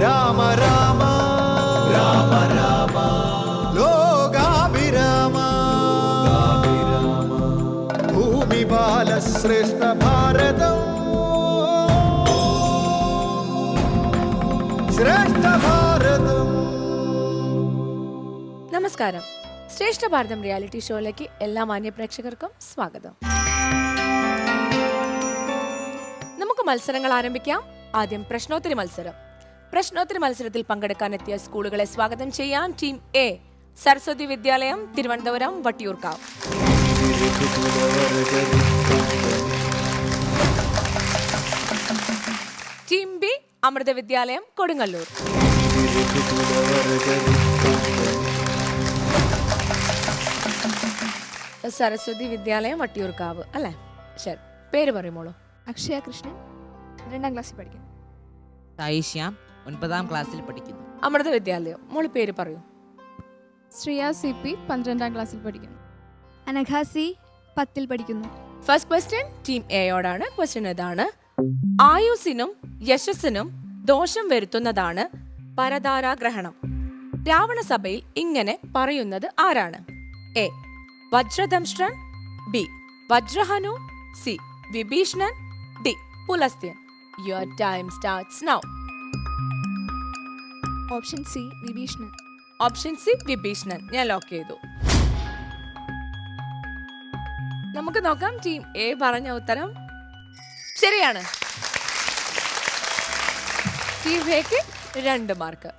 രാമ രാമ. രാമ രാമ ലോകാഭിരാമ. ഭൂമി ബാലശ്രേഷ്ഠ ഭാരതം. ശ്രേഷ്ഠ ഭാരതം. നമസ്കാരം. ശ്രേഷ്ഠ ഭാരതം റിയാലിറ്റി ഷോയിലേക്ക് എല്ലാ മാന്യ പ്രേക്ഷകർക്കും സ്വാഗതം. നമുക്ക് മത്സരങ്ങൾ ആരംഭിക്കാം. ആദ്യം പ്രശ്നോത്തരി മത്സരം. പ്രശ്നോത്തരി മത്സരത്തിൽ പങ്കെടുക്കാനെത്തിയ സ്കൂളുകളെ സ്വാഗതം ചെയ്യാം team A Saraswati Vidyalaya Thiruvananthapuram Vattiyoorkavu. Team B Amrita Vidyalaya Kodungallur. Saraswati വിദ്യാലയം വട്ടിയൂർക്കാവ് അല്ലേ? ശരി. പേര് പറയുമോളൂ അക്ഷയ കൃഷ്ണൻ രണ്ടാം ക്ലാസ്സിൽ പഠിക്കുന്നു. സായി ശ്യാം ഒൻപതാം ക്ലാസ്സിൽ പഠിക്കുന്നു. അമൃത വിദ്യാലയം മോൾ പേര് പറയൂ. ശ്രിയ സി പി പന്ത്രണ്ടാം ക്ലാസ്സിൽ പഠിക്കുന്നു. അനഘാസി പത്തിൽ പഠിക്കുന്നു. ഫസ്റ്റ് ക്വസ്റ്റ്യൻ ടീം എയോടാണ് ക്വസ്റ്റ്യൻ ഇതാണ്. ആയുസിനും യശസ്സിനും ദോഷം വരുത്തുന്നതാണ് പരതാരാഗ്രഹണം രാവണസഭയിൽ ഇങ്ങനെ പറയുന്നത് ആരാണ്? A വജ്രദംഷ്ട്രൻ. B വജ്രഹനു. C Vibhishanan. D Pulastyan. Your time starts now option C Vibhishanan. Option C Vibhishanan. ഞാൻ ലോക്ക് ചെയ്തു. നമുക്ക് നോക്കാം ടീം എ പറഞ്ഞ ഉത്തരം ശരിയാണ്. ടീം എക്ക് രണ്ട് മാർക്ക്.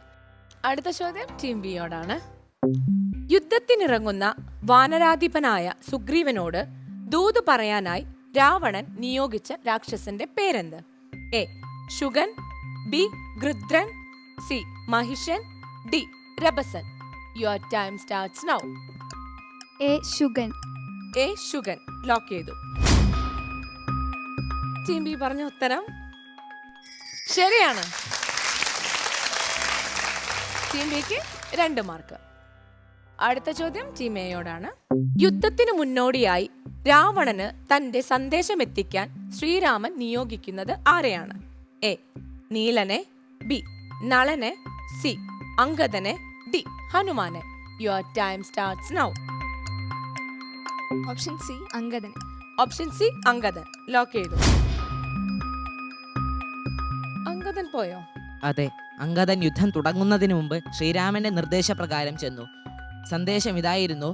അടുത്ത ചോദ്യം ടീം ബിയോടാണ്. യുദ്ധത്തിനിറങ്ങുന്ന വാനരാധിപനായ സുഗ്രീവനോട് ദൂത് പറയാനായി രാവണൻ നിയോഗിച്ച രാക്ഷസന്റെ പേരെന്ത്? A ശുഗൻ B ഗൃദ്രൻ C മഹിഷൻ. D Rabasan. Your time starts now A ശുഗൻ. A ശുഗൻ. Lock ചെയ്തു. ടീം ബി പറഞ്ഞ ഉത്തരം? ശരിയാണ്. ടീം ബിക്ക് രണ്ട് മാർക്ക് അടുത്ത ചോദ്യം ടീം എയോടാണ് യുദ്ധത്തിന് മുന്നോടിയായി രാവണന് തന്റെ സന്ദേശം എത്തിക്കാൻ ശ്രീരാമൻ നിയോഗിക്കുന്നത് ആരെയാണ്? എ നീലനെ. ബി നളനെ സി അങ്കദനെ ഡി ഹനുമാനെ. Your time starts now option C Angadan option C Angadan lock ചെയ്തു. അങ്കദൻ പോയോ? അതെ അങ്കദൻ യുദ്ധം തുടങ്ങുന്നതിന് മുമ്പ് ശ്രീരാമന്റെ നിർദ്ദേശപ്രകാരം ചെന്നു. സന്ദേശം ഇതായിരുന്നു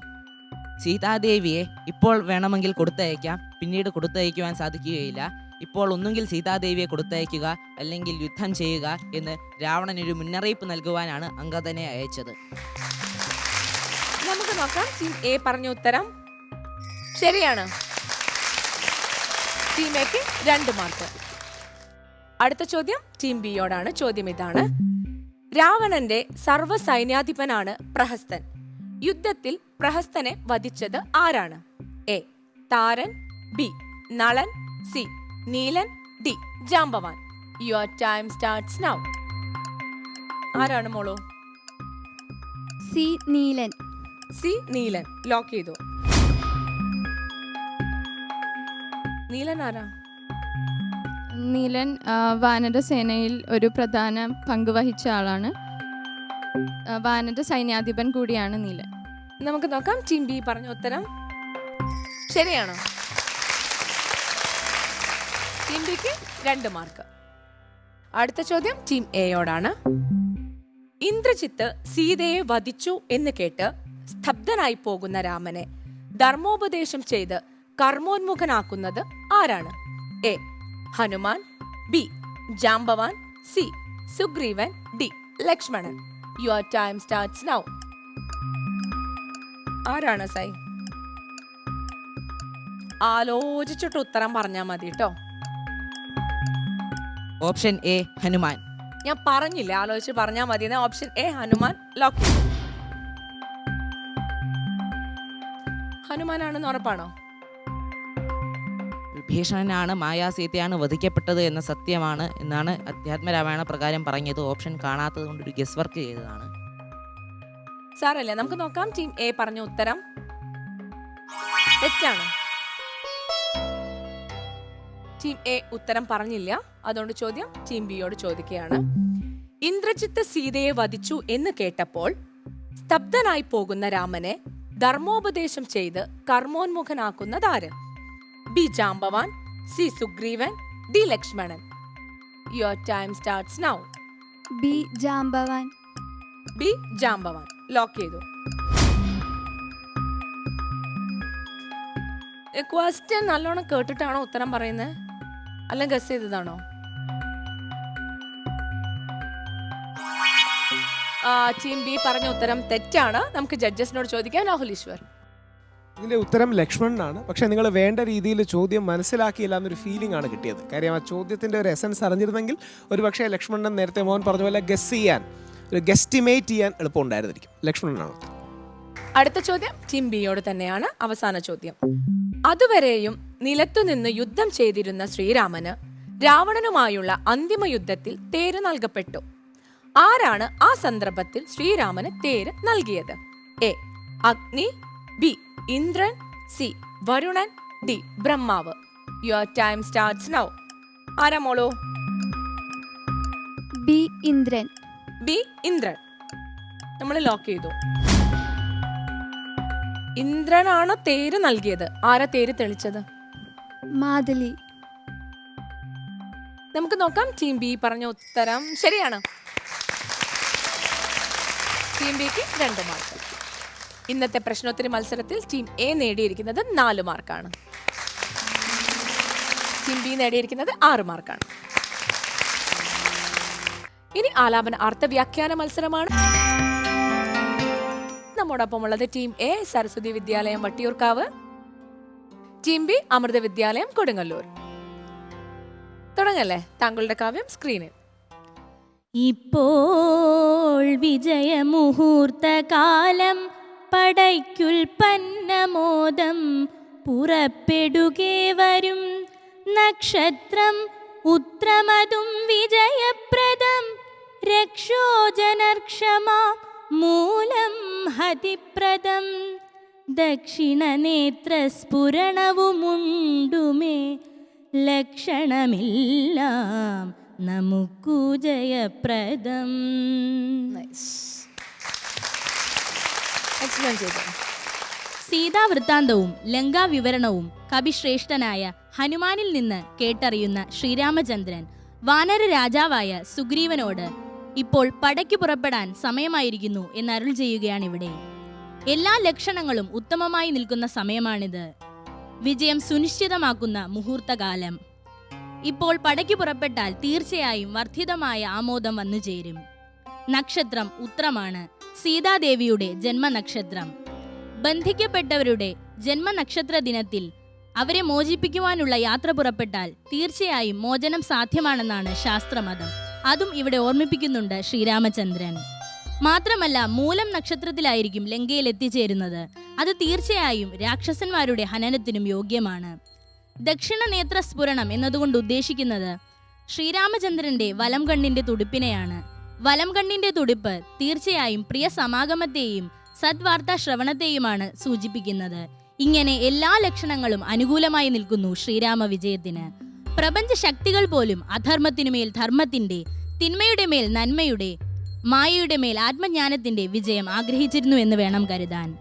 സീതാദേവിയെ ഇപ്പോൾ വേണമെങ്കിൽ കൊടുത്തയക്കാം പിന്നീട് കൊടുത്തയക്കുവാൻ സാധിക്കുകയില്ല. ഇപ്പോൾ ഒന്നുകിൽ സീതാദേവിയെ കൊടുത്തയക്കുക അല്ലെങ്കിൽ യുദ്ധം ചെയ്യുക എന്ന് രാവണൻ ഒരു മുന്നറിയിപ്പ് നൽകുവാനാണ് അങ്കദനെ അയച്ചത്. നമുക്ക് നോക്കാം. ടീം എ പറഞ്ഞ ഉത്തരം ശരിയാണ്. ടീം എക്ക് രണ്ട് മാർക്ക്. അടുത്ത ചോദ്യം ടീം ബിയോടാണ്. ചോദ്യം ഇതാണ്. രാവണന്റെ സർവ സൈന്യാധിപനാണ് പ്രഹസ്തൻ. യുദ്ധത്തിൽ പ്രഹസ്തനെ വധിച്ചത് ആരാണ്? എ. താരൻ ബി. നളൻ സി. നീലൻ ഡി ജാമ്പവാൻ യുവർ ടൈം സ്റ്റാർട്ട്സ് നൗ ആരാണ് മോളോ? സി നീലൻ. സി നീലൻ. ലോക്ക് ചെയ്തു. നീലൻ ആരാ? നീലൻ വാനര സേനയിൽ ഒരു പ്രധാന പങ്ക് വഹിച്ച ആളാണ്. വാനര സൈന്യാധിപൻ കൂടിയാണ് നീലൻ. നമുക്ക് നോക്കാം ടീം ബി പറഞ്ഞ ഉത്തരം ശരിയാണോ? ടീം ബിക്ക് രണ്ട് മാർക്ക്. അടുത്ത ചോദ്യം ടീം എയോടാണ് ഇന്ദ്രജിത്ത് സീതയെ വധിച്ചു എന്ന് കേട്ട് സ്തബ്ധനായി പോകുന്ന രാമനെ ധർമ്മോപദേശം ചെയ്ത് കർമ്മോന്മുഖനാക്കുന്നത് ആരാണ്? A Hanuman B Jambavan C Sugreevan D Lakshmanan. Your time starts now ആരാണ് സൈ? ആലോചിച്ചിട്ട് ഉത്തരം പറഞ്ഞാൽ മതി കേട്ടോ ഓപ്ഷൻ എ ഹനുമാൻ ഞാൻ പറഞ്ഞില്ല ആലോചിച്ച് പറഞ്ഞാൽ മതി ഓപ്ഷൻ എ ഹനുമാൻ ലോക്ക് ഹനുമാനാണെന്ന് ഉറപ്പാണോ? വിഭീഷണനാണ് മായാസീതയാണ് വധിക്കപ്പെട്ടത് എന്ന സത്യമാണ് എന്നാണ് അധ്യാത്മരാമായണ പ്രകാരം പറഞ്ഞത്. ഓപ്ഷൻ കാണാത്തത് കൊണ്ട് ഒരു ഗസ് വർക്ക് ചെയ്തതാണ്. സാറല്ലേ നമുക്ക് നോക്കാം. ടീം എ പറഞ്ഞ ഉത്തരം തെറ്റാണ്. ടീം എ ഉത്തരം പറഞ്ഞില്ല. അതുകൊണ്ട് ചോദ്യം ടീം ബിയോട് ചോദിക്കുകയാണ്. ഇന്ദ്രജിത്ത് സീതയെ വധിച്ചു എന്ന് കേട്ടപ്പോൾ സ്തബ്ധനായി പോകുന്ന രാമനെ ധർമ്മോപദേശം ചെയ്ത് കർമ്മോന്മുഖനാക്കുന്നതാര് B Jambavan C Sugreevan D Lakshmanan. Your time starts now B Jambavan B Jambavan lock ചെയ്തു. ക്വസ്റ്റ്യൻ നല്ലോണം കേട്ടിട്ടാണോ ഉത്തരം പറയുന്നത്? അല്ല ഗസ് ചെയ്തതാണോ? ടീം ബി പറഞ്ഞ ഉത്തരം തെറ്റാണ്. നമുക്ക് ജഡ്ജസിനോട് ചോദിക്കാം രാഹുൽ ഈശ്വർ. ഇതിന്റെ ഉത്തരം ലക്ഷ്മണനാണ്. പക്ഷെ നിങ്ങൾ വേണ്ട രീതിയിൽ ചോദ്യം മനസ്സിലാക്കിയില്ല എന്നൊരു ഫീലിംഗ് ആണ് കിട്ടിയത്. കാര്യം ആ ചോദ്യത്തിന്റെ ഒരു എസൻസ് അറിഞ്ഞിരുന്നെങ്കിൽ ഒരു പക്ഷേ ലക്ഷ്മണൻ നേരത്തെ മോഹൻ പറഞ്ഞ പോലെ ഗസ് ചെയ്യാൻ ഒരു ഗസ്റ്റിമേറ്റ് ചെയ്യാൻ എളുപ്പമുണ്ടായിരുന്നിരിക്കും ലക്ഷ്മണനാണ്. അടുത്ത ചോദ്യം ടീം ബിയോട് തന്നെയാണ്. അവസാന ചോദ്യം. അതുവരെയും നിലത്തുനിന്ന് യുദ്ധം ചെയ്തിരുന്ന ശ്രീരാമന് രാവണനുമായുള്ള അന്തിമ യുദ്ധത്തിൽ തേര് നൽകപ്പെട്ടു. ആരാണ് ആ സന്ദർഭത്തിൽ ശ്രീരാമന് തേര് നൽകിയത്? A. Agni B. Indran C. Varunan D. ബ്രഹ്മാവ്. യുവർ ടൈം സ്റ്റാർട്ട്സ് നൗ ആരാ മോളോ? ബി. ഇന്ദ്രൻ. ബി. ഇന്ദ്രൻ. നമ്മൾ ലോക്ക് ചെയ്തു. ഇന്ദ്രനാണ് തേര് നൽകിയത്. ആരാ തേര് തെളിച്ചത്? മാതലി നമുക്ക് നോക്കാം. ടീം ബി പറഞ്ഞ ഉത്തരം ശരിയാണ്. ടീം ബിക്ക് രണ്ട് മാർക്ക് ഇന്നത്തെ പ്രശ്നോത്തരി മത്സരത്തിൽ ടീം എ നേടിയിരിക്കുന്നത് നാല് മാർക്കാണ് ടീം ബി നേടിയിരിക്കുന്നത് ആറ് മാർക്കാണ് ഇനി ആലാപന അർത്ഥവ്യാഖ്യാന മത്സരമാണ്. നമ്മോടൊപ്പം ഉള്ളത് ടീം എ സരസ്വതി വിദ്യാലയം വട്ടിയൂർക്കാവ് ടീം ബി അമൃത വിദ്യാലയം കൊടുങ്ങല്ലൂർ. തുടങ്ങല്ലേ താങ്കളുടെ കാവ്യം സ്ക്രീനിൽ ഇപ്പോൾ വിജയമുഹൂർത്തകാലം പടയ്ക്കുൽപ്പന്നമോദം പുറപ്പെടുകേ വരും. നക്ഷത്രം ഉത്രമതും വിജയപ്രദം രക്ഷോജനർക്ഷമ മൂലം ഹതിപ്രദം. ദക്ഷിണനേത്രസ്ഫുരണവുമുണ്ടുമേ ലക്ഷണമില്ല നമുക്കു ജയപ്രദം. സീതാവൃത്താന്തവും ലങ്കാ വിവരണവും കവിശ്രേഷ്ഠനായ ഹനുമാനിൽ നിന്ന് കേട്ടറിയുന്ന ശ്രീരാമചന്ദ്രൻ വാനര രാജാവായ സുഗ്രീവനോട് ഇപ്പോൾ പടയ്ക്ക് പുറപ്പെടാൻ സമയമായിരിക്കുന്നു എന്നരുൾ ചെയ്യുകയാണിവിടെ. എല്ലാ ലക്ഷണങ്ങളും ഉത്തമമായി നിൽക്കുന്ന സമയമാണിത്. വിജയം സുനിശ്ചിതമാക്കുന്ന മുഹൂർത്തകാലം. ഇപ്പോൾ പടയ്ക്ക് പുറപ്പെട്ടാൽ തീർച്ചയായും വർദ്ധിതമായ ആമോദം വന്നു ചേരും. നക്ഷത്രം ഉത്രമാണ്. സീതാദേവിയുടെ ജന്മനക്ഷത്രം. ബന്ധിക്കപ്പെട്ടവരുടെ ജന്മനക്ഷത്ര ദിനത്തിൽ അവരെ മോചിപ്പിക്കുവാനുള്ള യാത്ര പുറപ്പെട്ടാൽ തീർച്ചയായും മോചനം സാധ്യമാണെന്നാണ് ശാസ്ത്രമതം. അതും ഇവിടെ ഓർമ്മിപ്പിക്കുന്നുണ്ട് ശ്രീരാമചന്ദ്രൻ. മാത്രമല്ല മൂലം നക്ഷത്രത്തിലായിരിക്കും ലങ്കയിൽ എത്തിച്ചേരുന്നത്. അത് തീർച്ചയായും രാക്ഷസന്മാരുടെ ഹനനത്തിനും യോഗ്യമാണ്. ദക്ഷിണ നേത്ര സ്ഫുരണം എന്നതുകൊണ്ട് ഉദ്ദേശിക്കുന്നത് ശ്രീരാമചന്ദ്രന്റെ വലം കണ്ണിന്റെ തുടിപ്പിനെയാണ്. വലം കണ്ണിന്റെ തുടിപ്പ് തീർച്ചയായും പ്രിയ സമാഗമത്തെയും സദ്വാർത്താ ശ്രവണത്തെയുമാണ് സൂചിപ്പിക്കുന്നത്. ഇങ്ങനെ എല്ലാ ലക്ഷണങ്ങളും അനുകൂലമായി നിൽക്കുന്നു ശ്രീരാമ വിജയത്തിന് പ്രപഞ്ച ശക്തികൾ പോലും അധർമ്മത്തിനുമേൽ ധർമ്മത്തിന്റെ തിന്മയുടെ മേൽ നന്മയുടെ മായയുടെ മേൽ ആത്മജ്ഞാനത്തിന്റെ വിജയം ആഗ്രഹിച്ചിരുന്നു എന്ന് വേണം കരുതാൻ.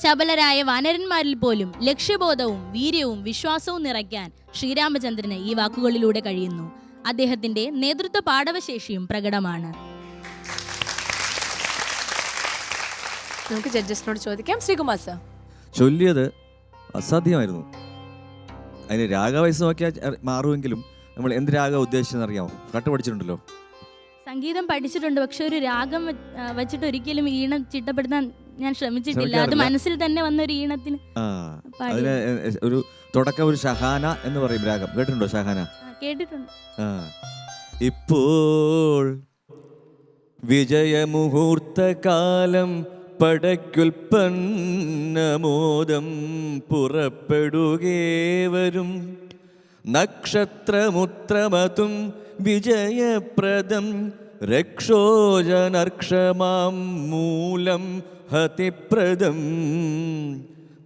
ചപലരായ വാനരന്മാരിൽ പോലും ലക്ഷ്യബോധവും വീര്യവും വിശ്വാസവും നിറയ്ക്കാൻ ശ്രീരാമചന്ദ്രന് ഈ വാക്കുകളിലൂടെ കഴിയുന്നു. അദ്ദേഹത്തിന്റെ നേതൃത്വ പാടവശേഷിയും പ്രകടമാണ്. നമുക്ക് ജഡ്ജസിനോട് ചോദിക്കാം. ശ്രീകുമാർ സർ. ചൊല്ലിയത് അസാധ്യമായിരുന്നു. അതിന് രാഗവയസ്സ് നോക്കിയാൽ മാറുമെങ്കിലും നമ്മൾ എന്ത് രാഗ ഉദ്ദേശിച്ചെന്ന് അറിയാമോ? കട്ട് പഠിച്ചിട്ടുണ്ടല്ലോ. സംഗീതം പഠിച്ചിട്ടുണ്ട് പക്ഷെ ഒരു രാഗം വെച്ചിട്ട് ഒരിക്കലും ഈണം ചിട്ടപ്പെടുത്താൻ ഞാൻ ശ്രമിച്ചിട്ടില്ല. അത് മനസ്സിൽ തന്നെ വന്ന ഒരു ഈണത്തിന് അതിന് ഒരു തുടക്കം ഒരു ഷഹാന എന്ന് പറയും രാഗം. കേട്ടിട്ടുണ്ടോ ഷഹാന? കേട്ടിട്ടുണ്ട്. ഇപ്പോൾ വിജയമുഹൂർത്തകാലം പടയ്ക്കുൽപ്പന്നമോദം പുറപ്പെടുകേവരും നക്ഷത്രമുത്രമതും വിജയപ്രദം. രക്ഷോജനർക്ഷമാം മൂലം ഹതിപ്രദം.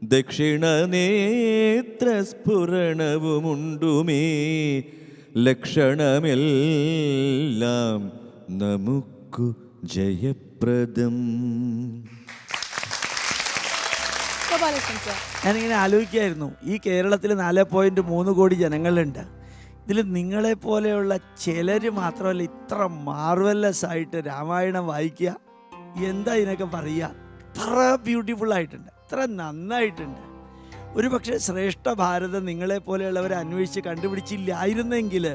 ദക്ഷിണനേത്രസ്ഫുരണവുമുണ്ടുമേ. ലക്ഷണമെല്ലാം നമുക്കു ജയപ്രദം. ഗോപാലകൃഷ്ണൻ ഞാനിങ്ങനെ ആലോചിക്കായിരുന്നു ഈ കേരളത്തിൽ നാല് പോയിന്റ് മൂന്ന് കോടി ജനങ്ങളുണ്ട്. ഇതിൽ നിങ്ങളെ പോലെയുള്ള ചിലർ മാത്രമല്ല ഇത്ര മാർവലസ് ആയിട്ട് രാമായണം വായിക്കുക എന്താ ഇതിനൊക്കെ പറയുക. ഇത്ര ബ്യൂട്ടിഫുൾ ആയിട്ടുണ്ട്. ഇത്ര നന്നായിട്ടുണ്ട്. ഒരു പക്ഷേ ശ്രേഷ്ഠ ഭാരതം നിങ്ങളെ പോലെയുള്ളവരെ അന്വേഷിച്ച് കണ്ടുപിടിച്ചില്ലായിരുന്നെങ്കിൽ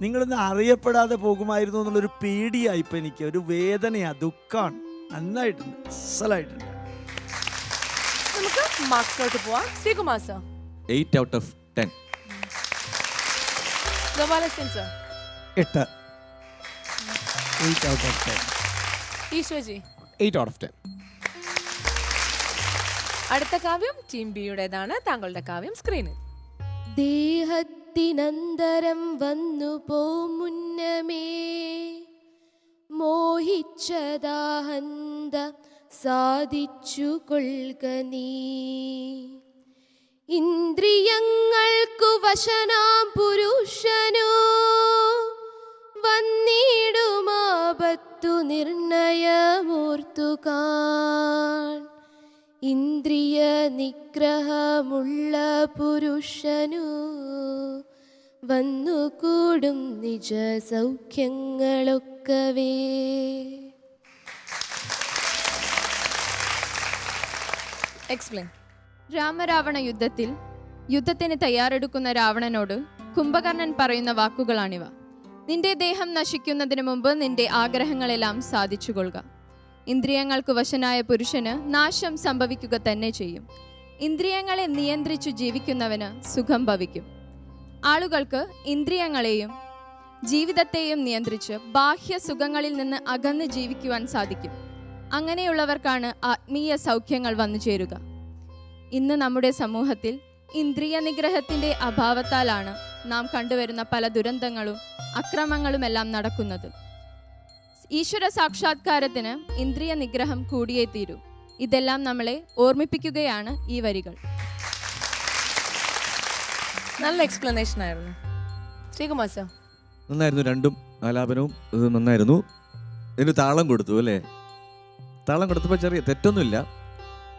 നിങ്ങളൊന്നും അറിയപ്പെടാതെ പോകുമായിരുന്നു എന്നുള്ളൊരു പേടിയായി ഇപ്പം എനിക്ക്. ഒരു വേദനയാണ് ദുഃഖമാണ് നന്നായിട്ടുണ്ട്. അസലായിട്ടുണ്ട്. നമുക്ക് മാർക്സിലോട്ട് പോവാം. Sreekumar sir. Eight out of ten Gopalakrishnan sir. എട്ട്. എയ്റ്റ് ഔട്ട് ഓഫ് ടെൻ ഈശ്വജി എയ്റ്റ് ഔട്ട് ഓഫ് ടെൻ അടുത്ത കാവ്യം ടീം ബിയുടേതാണ്. താങ്കളുടെ കാവ്യം സ്ക്രീനിൽ. ദേഹത്തിനന്തരം വന്നു പോമുന്നമേ മോഹിച്ചതാഹന്ത സാധിച്ചു കൊൽക നീ. ഇന്ദ്രിയങ്ങൾക്കു വശനാം പുരുഷനു വന്നിടുമാപത്തു നിർണയമൂർത്തുകാൻ ഇന്ദ്രിയ നിഗ്രഹമുള്ള പുരുഷനു വന്നുകൂടും നിജ സൗഖ്യങ്ങളൊക്കവേ എക്സ്പ്ലെയിൻ രാമരാവണ യുദ്ധത്തിൽ യുദ്ധത്തിന് തയ്യാറെടുക്കുന്ന രാവണനോട് കുംഭകർണൻ പറയുന്ന വാക്കുകളാണിവ. നിന്റെ ദേഹം നശിക്കുന്നതിന് മുമ്പ് നിന്റെ ആഗ്രഹങ്ങളെല്ലാം സാധിച്ചുകൊള്ളുക. ഇന്ദ്രിയങ്ങൾക്ക് വശനായ പുരുഷന് നാശം സംഭവിക്കുക തന്നെ ചെയ്യും. ഇന്ദ്രിയങ്ങളെ നിയന്ത്രിച്ചു ജീവിക്കുന്നവന് സുഖം ഭവിക്കും. ആളുകൾക്ക് ഇന്ദ്രിയങ്ങളെയും ജീവിതത്തെയും നിയന്ത്രിച്ച് ബാഹ്യ സുഖങ്ങളിൽ നിന്ന് അകന്ന് ജീവിക്കുവാൻ സാധിക്കും. അങ്ങനെയുള്ളവർക്കാണ് ആത്മീയ സൗഖ്യങ്ങൾ വന്നു ചേരുക. ഇന്ന് നമ്മുടെ സമൂഹത്തിൽ ഇന്ദ്രിയ നിഗ്രഹത്തിന്റെ അഭാവത്താലാണ് നാം കണ്ടുവരുന്ന പല ദുരന്തങ്ങളും അക്രമങ്ങളുമെല്ലാം നടക്കുന്നത്. ഈശ്വര സാക്ഷാത്കാരത്തിന് ഇന്ദ്രിയ നിഗ്രഹം കൂടിയേ തീരൂ. ഇതെല്ലാം നമ്മളെ ഓർമ്മിപ്പിക്കുകയാണ് ഈ വരികൾ. നല്ല എക്സ്പ്ലനേഷൻ ആയിരുന്നു. ശ്രീകുമാർ സർ നന്നായിരുന്നു രണ്ടും ആലാപനവും ഇത് നന്നായിരുന്നു. ഇതിന് താളം കൊടുത്തു അല്ലേ? താളം കൊടുത്തപ്പോൾ ചെറിയ തെറ്റൊന്നുമില്ല.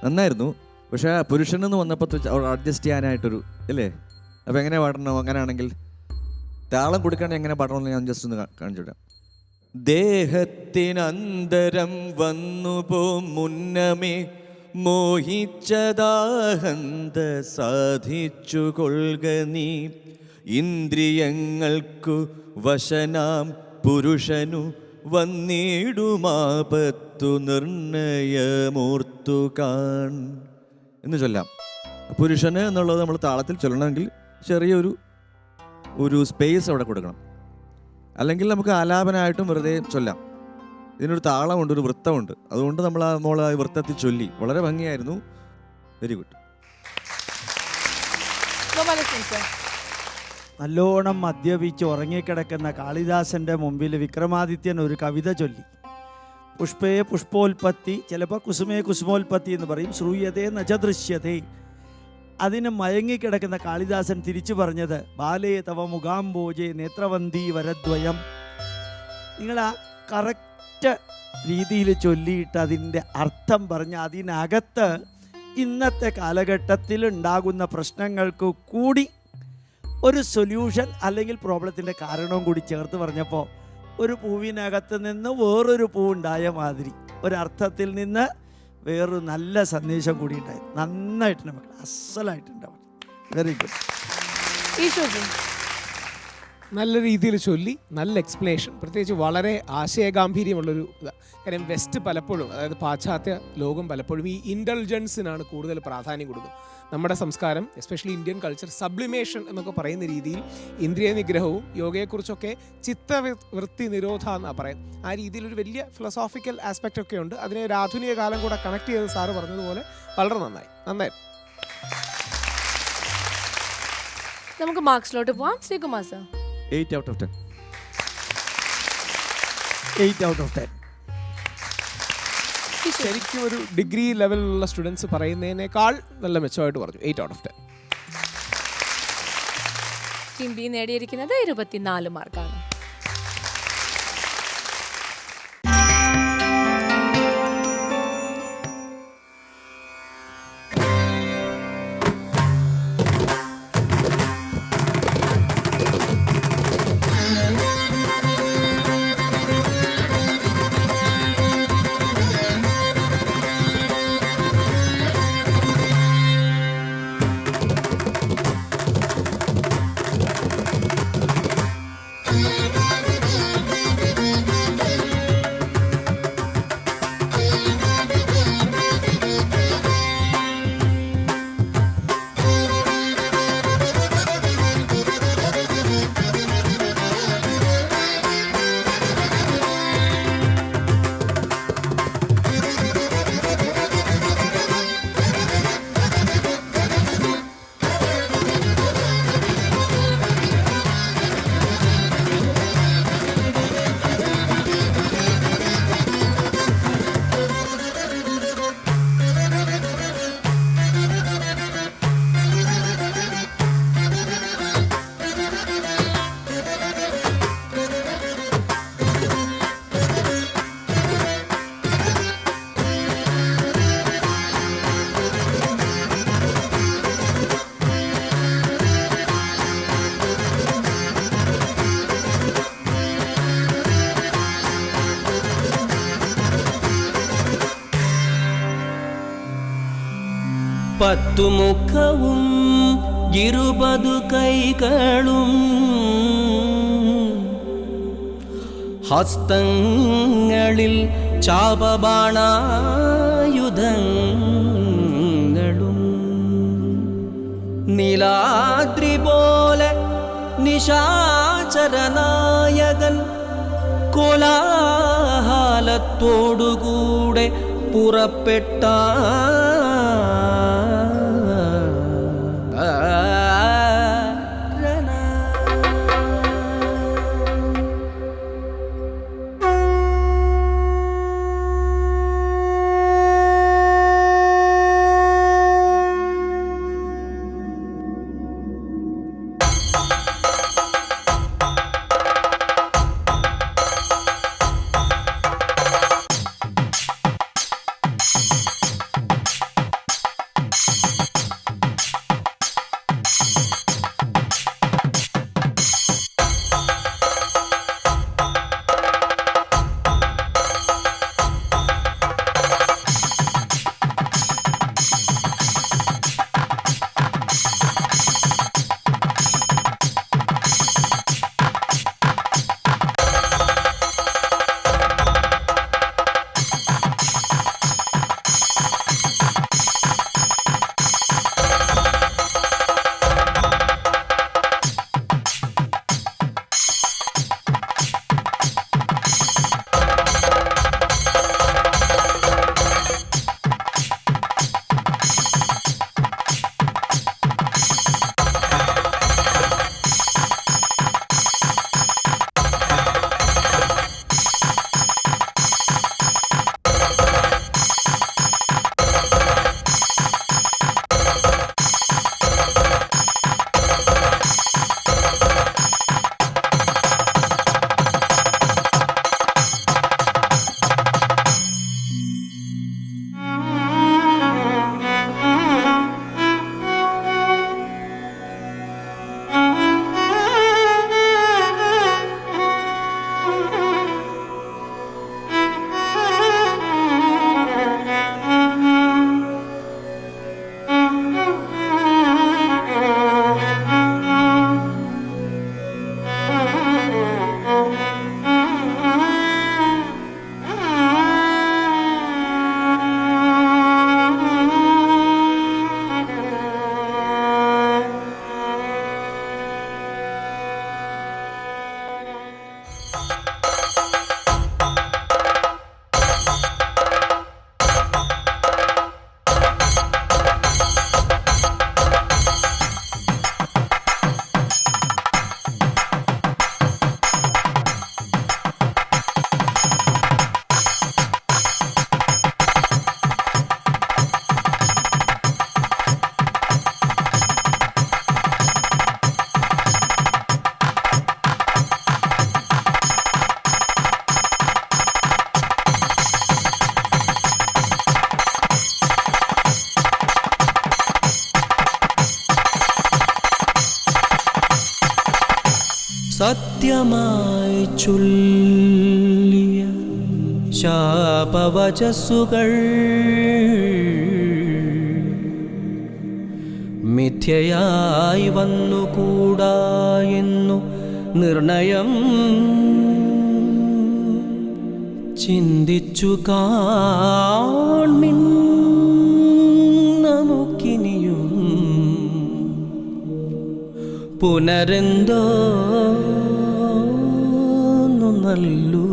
നന്നായിരുന്നു. പക്ഷേ ആ പുരുഷനെന്ന് വന്നപ്പോൾ അഡ്ജസ്റ്റ് ചെയ്യാനായിട്ടൊരു അല്ലേ അപ്പോൾ എങ്ങനെ പാടണം? അങ്ങനെയാണെങ്കിൽ താളം കൊടുക്കാണ്ട് എങ്ങനെ പാടണമെന്ന് ഞാൻ ജസ്റ്റ് ഒന്ന് കാണിച്ചു വിടാം ദേഹത്തിനന്തരം വന്നു പോ മുന്നമേ മോഹിച്ചതാഹന്ത സാധിച്ചു കൊള്ളുക നീ. ഇന്ദ്രിയങ്ങൾക്കു വശനാം പുരുഷനു വന്നിടുമാപത്തു നിർണയമോർത്തു കാൺ. എന്ന് ചൊല്ലാം. പുരുഷന് എന്നുള്ളത് നമ്മൾ താളത്തിൽ ചൊല്ലണമെങ്കിൽ ചെറിയൊരു ഒരു സ്പേസ് അവിടെ കൊടുക്കണം. അല്ലെങ്കിൽ നമുക്ക് ആലാപനമായിട്ടും വെറുതെ ചൊല്ലാം. ഇതിനൊരു താളമുണ്ട് ഒരു വൃത്തമുണ്ട്. അതുകൊണ്ട് നമ്മൾ ആ മോൾ ആ വൃത്തത്തിൽ ചൊല്ലി. വളരെ ഭംഗിയായിരുന്നു. വെരി ഗുഡ് നല്ലോണം മദ്യപിച്ച് ഉറങ്ങിക്കിടക്കുന്ന കാളിദാസന്റെ മുമ്പിൽ വിക്രമാദിത്യൻ ഒരു കവിത ചൊല്ലി. പുഷ്പേ പുഷ്പോൽപത്തി ചിലപ്പോൾ കുസുമേ കുസുമോൽപത്തി എന്ന് പറയും. ശ്രൂയതേ നജദൃശ്യതേ അതിന് മയങ്ങിക്കിടക്കുന്ന കാളിദാസൻ തിരിച്ചു പറഞ്ഞത് ബാലേ തവ മുഖാംബോജെ നേത്രവന്തി വരദ്വയം. നിങ്ങൾ ആ കറക്റ്റ് രീതിയിൽ ചൊല്ലിയിട്ട് അതിന്റെ അർത്ഥം പറഞ്ഞ് അതിനകത്ത് ഇന്നത്തെ കാലഘട്ടത്തിൽ ഉണ്ടാകുന്ന പ്രശ്നങ്ങൾക്ക് കൂടി ഒരു സൊല്യൂഷൻ അല്ലെങ്കിൽ പ്രോബ്ലത്തിന്റെ കാരണവും കൂടി ചേർത്ത് പറഞ്ഞപ്പോൾ ഒരു പൂവിനകത്ത് നിന്ന് വേറൊരു പൂ ഉണ്ടായ മാതിരി ഒരർത്ഥത്തിൽ നിന്ന് വേറൊരു നല്ല സന്ദേശം കൂടി ഉണ്ടായി. നന്നായിട്ടുണ്ട് മക്കൾ അസലായിട്ടുണ്ട് വെരി ഗുഡ് നല്ല രീതിയിൽ ചൊല്ലി നല്ല എക്സ്പ്ലനേഷൻ പ്രത്യേകിച്ച് വളരെ ആശയഗാംഭീര്യമുള്ളൊരു ഇതാണ് കാര്യം വെസ്റ്റ് പലപ്പോഴും അതായത് പാശ്ചാത്യ ലോകം പലപ്പോഴും ഈ ഇന്റലിജൻസിനാണ് കൂടുതൽ പ്രാധാന്യം കൊടുക്കുന്നത്. നമ്മുടെ സംസ്കാരം എസ്പെഷ്യലി ഇന്ത്യൻ കൾച്ചർ സബ്ലിമേഷൻ എന്നൊക്കെ പറയുന്ന രീതിയിൽ ഇന്ദ്രിയ നിഗ്രഹവും യോഗയെക്കുറിച്ചൊക്കെ ചിത്തവൃത്തി നിരോധ എന്നാണ് പറയുന്നത് ആ രീതിയിൽ ഒരു വലിയ ഫിലോസോഫിക്കൽ ആസ്പെക്റ്റ് ഒക്കെ ഉണ്ട്. അതിനെ ഒരു ആധുനിക കാലം കൂടെ കണക്ട് ചെയ്ത് സാറ് പറഞ്ഞതുപോലെ വളരെ നന്നായി. നന്നായി. നമുക്ക് മാർക്സിലോട്ട് പോവാം. Sreekumar sir. Eight out of ten eight out of ten ശരിക്കും ഒരു ഡിഗ്രി ലെവലിലുള്ള സ്റ്റുഡൻസ് പറയുന്നതിനേക്കാൾ നല്ല മെച്ചമായിട്ട് പറഞ്ഞു. Eight out of ten team B നേടിയിരിക്കുന്നത് ഇരുപത്തിനാല് മാർക്കാണ് പത്തുമുഖവും ഇരുപതു കൈകളും. ഹസ്തങ്ങളിൽ ചാപബാണായുധങ്ങളും. നീലാദ്രി പോലെ നിശാചരനായകൻ കോലാഹാലത്തോടുകൂടെ പുറപ്പെട്ട ശാപവചസ്സുകൾ മിഥ്യയായി വന്നുകൂടാ എന്നു നിർണയം. ചിന്തിച്ചു കാൺമിൻ നമുക്കിനിയും പുനരെന്തോ നല്ലു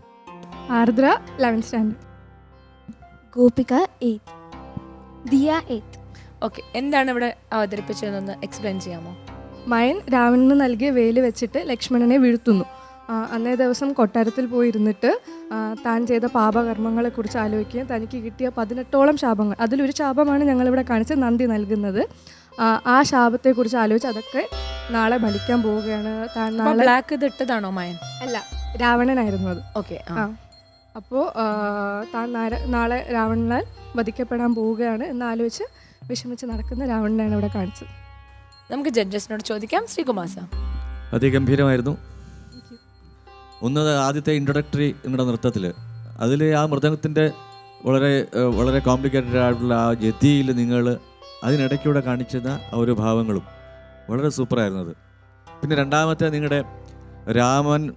Ardra eleven standard Gopika eight Diya eight okay എന്താണ് ഇവിടെ അവതരിപ്പിച്ചതെന്നൊന്ന് എക്സ്പ്ലെയിൻ ചെയ്യാമോ? മയൻ രാവണന് നൽകിയ വേൽ വെച്ചിട്ട് ലക്ഷ്മണനെ വീഴ്ത്തുന്നു. ആ, അന്നേ ദിവസം കൊട്ടാരത്തിൽ പോയിരുന്നിട്ട് താൻ ചെയ്ത പാപകർമ്മങ്ങളെക്കുറിച്ച് ആലോചിക്കുകയും തനിക്ക് കിട്ടിയ പതിനെട്ടോളം ശാപങ്ങൾ. അതിലൊരു ശാപമാണ് ഞങ്ങളിവിടെ കാണിച്ച് നന്ദി നൽകുന്നത്. ആ, ആ ശാപത്തെക്കുറിച്ച് ആലോചിച്ച് അതൊക്കെ നാളെ ബലിക്കാൻ പോവുകയാണ്. താൻ നാളെ ബ്ലാക്ക് ഇതിട്ടതാണോ മായൻ? അല്ല രാവണനായിരുന്നു അത്. ഓക്കെ ആ. അപ്പോൾ താൻ നാളെ രാവണനാൽ വധിക്കപ്പെടാൻ പോവുകയാണ് എന്നാലോചിച്ച് വിഷമിച്ച് നടക്കുന്ന രാവണനാണ് ഇവിടെ കാണിച്ചത്. നമുക്ക് ജഡ്ജസിനോട് ചോദിക്കാം. ശ്രീകുമാർ സാർ. അതിഗംഭീരമായിരുന്നു. ഒന്ന് ആദ്യത്തെ ഇൻട്രൊഡക്ടറി നിങ്ങളുടെ നൃത്തത്തിൽ അതിൽ ആ മൃദംഗത്തിന്റെ വളരെ വളരെ കോംപ്ലിക്കേറ്റഡ് ആയിട്ടുള്ള ആ ജതിയിൽ നിങ്ങൾ അതിനിടയ്ക്കൂടെ കാണിച്ചിരുന്ന ആ ഒരു ഭാവങ്ങളും വളരെ സൂപ്പറായിരുന്നു അത്. പിന്നെ രണ്ടാമത്തെ നിങ്ങളുടെ രാമൻ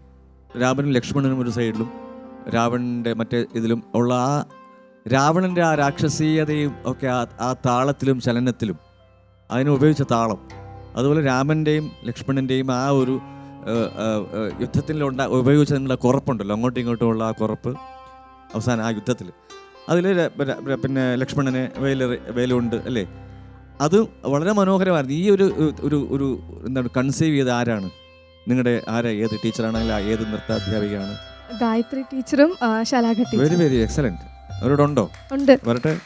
രാമനും ലക്ഷ്മണനും ഒരു സൈഡിലും രാവണന്റെ മറ്റേ ഇതിലും ഉള്ള ആ രാവണന്റെ ആ രാക്ഷസീയതയും ഒക്കെ ആ ആ താളത്തിലും ചലനത്തിലും അതിന് ഉപയോഗിച്ച താളം. അതുപോലെ രാമന്റെയും ലക്ഷ്മണന്റെയും ആ ഒരു യുദ്ധത്തിലുണ്ട ഉപയോഗിച്ച നിങ്ങളുടെ കുറപ്പുണ്ടല്ലോ. അങ്ങോട്ടും ഇങ്ങോട്ടും ഉള്ള ആ കുറപ്പ് അവസാനം ആ യുദ്ധത്തിൽ അതിൽ പിന്നെ ലക്ഷ്മണനെ വേല വേലുണ്ട് അല്ലേ? അത് വളരെ മനോഹരമായിരുന്നു. ഈ ഒരു ഒരു ഒരു എന്താണ് കൺസീവ് ചെയ്ത് ആരാണ്? നിങ്ങളുടെ ആരാ? ഏത് ടീച്ചറാണെങ്കിൽ ഏത് നൃത്ത അധ്യാപികയാണ് ഗായത്രി ടീച്ചറും ശലാഘട്ടി ശലാഘ വെരി വെരി എക്സലന്റ് അവരോടുണ്ടോ? ഉണ്ട്. വരട്ടെ.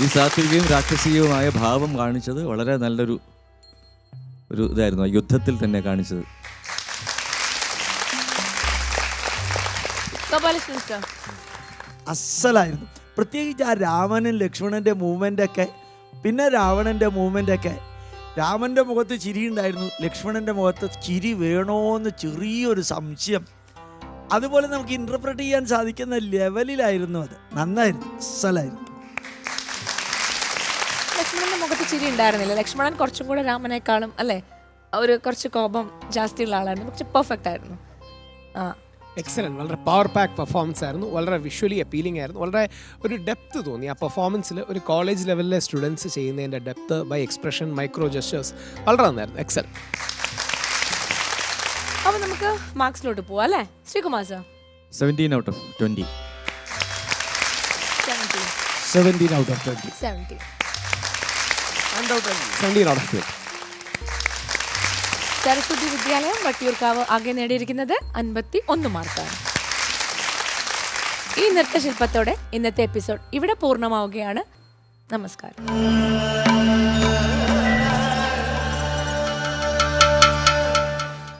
ഈ സാത്വികയും രാക്ഷസീയവുമായ ഭാവം കാണിച്ചത് വളരെ നല്ലൊരു ഒരു ഇതായിരുന്നു. ആ യുദ്ധത്തിൽ തന്നെ കാണിച്ചത്. അസലായിരുന്നു. പ്രത്യേകിച്ച് ആ ലക്ഷ്മണന്റെ മൂവ്മെന്റ് ഒക്കെ പിന്നെ രാവണന്റെ മൂവ്മെന്റ് ഒക്കെ രാമന്റെ മുഖത്ത് ചിരി ഉണ്ടായിരുന്നു ലക്ഷ്മണന്റെ മുഖത്ത് ചിരി വേണോന്ന് ചെറിയൊരു സംശയം. അതുപോലെ നമുക്ക് ഇന്റർപ്രറ്റ് ചെയ്യാൻ സാധിക്കുന്ന ലെവലിലായിരുന്നു അത്. നന്നായിരുന്നു. സ്ഥലമായിരുന്നു ലക്ഷ്മണന്റെ മുഖത്ത് ചിരി ഉണ്ടായിരുന്നില്ല. ലക്ഷ്മണൻ കുറച്ചും കൂടെ രാമനേക്കാളും അല്ലേ? ഒരു കുറച്ച് കോപം ജാസ്തിയുള്ള ആളായിരുന്നു. പക്ഷെ പെർഫെക്റ്റ് ആയിരുന്നു. ആ. എക്സലന്റ് വളരെ പവർ പാക്ക് പെർഫോമൻസ് ആയിരുന്നു. വളരെ വിഷ്വലി അപ്പീലിംഗ് ആയിരുന്നു. വളരെ ഒരു ഡെപ്ത് തോന്നി. ആ പെർഫോമൻസിൽ ഒരു കോളേജ് ലെവലിലെ സ്റ്റുഡൻസ് ചെയ്യുന്നതിന്റെ depth by expression micro gestures വളരെ നന്നായിരുന്നു. എക്സൽ അപ്പൊ നമുക്ക് മാർക്സിലോട്ട് പോവാം അല്ലേ? Sreekumar sir seventeen out of twenty seventeen seventeen out of twenty seventeen seventeen out of twelve Saraswati Vidyalaya Vattiyoorkavu ആകെ നേടിയിരിക്കുന്നത് അൻപത്തി ഒന്ന് മാർക്കാണ്. ഈ നൃത്തശില്പത്തോടെ ഇന്നത്തെ എപ്പിസോഡ് ഇവിടെ പൂർണമാവുകയാണ്. നമസ്കാരം.